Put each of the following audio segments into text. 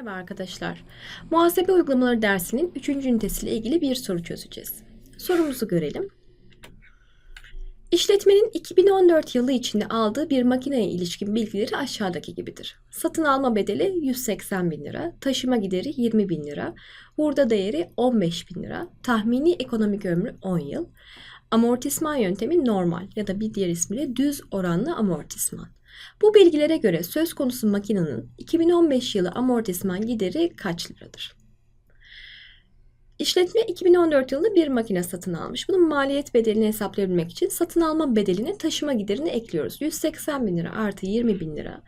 Merhaba arkadaşlar. Muhasebe uygulamaları dersinin 3. ünitesiyle ilgili bir soru çözeceğiz. Sorumuzu görelim. İşletmenin 2014 yılı içinde aldığı bir makineye ilişkin bilgileri aşağıdaki gibidir. Satın alma bedeli 180 bin lira, taşıma gideri 20 bin lira, hurda değeri 15 bin lira, tahmini ekonomik ömrü 10 yıl, amortisman yöntemi normal ya da bir diğer ismiyle düz oranlı amortisman. Bu bilgilere göre söz konusu makinenin 2015 yılı amortisman gideri kaç liradır? İşletme 2014 yılında bir makine satın almış. Bunun maliyet bedelini hesaplayabilmek için satın alma bedeline taşıma giderini ekliyoruz. 180 bin lira artı 20 bin lira.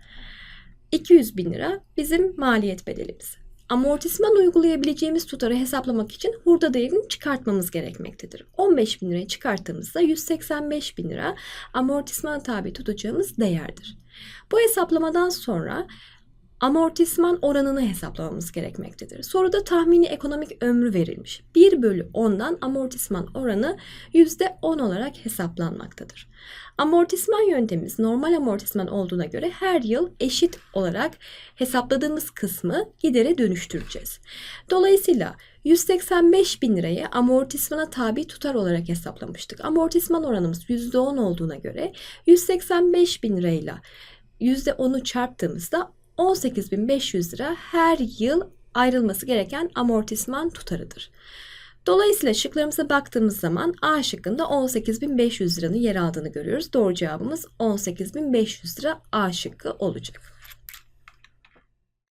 200 bin lira bizim maliyet bedelimiz. Amortisman uygulayabileceğimiz tutarı hesaplamak için hurda değerini çıkartmamız gerekmektedir. 15 bin liraya çıkarttığımızda 185 bin lira amortisman tabi tutacağımız değerdir. Bu hesaplamadan sonra amortisman oranını hesaplamamız gerekmektedir. Soruda tahmini ekonomik ömrü verilmiş. 1 bölü 10'dan amortisman oranı %10 olarak hesaplanmaktadır. Amortisman yöntemimiz normal amortisman olduğuna göre her yıl eşit olarak hesapladığımız kısmı gidere dönüştüreceğiz. Dolayısıyla 185 bin lirayı amortismana tabi tutar olarak hesaplamıştık. Amortisman oranımız %10 olduğuna göre 185 bin lirayla %10'u çarptığımızda 18.500 lira her yıl ayrılması gereken amortisman tutarıdır. Dolayısıyla şıklarımıza baktığımız zaman A şıkkında 18.500 liranın yer aldığını görüyoruz. Doğru cevabımız 18.500 lira A şıkkı olacak.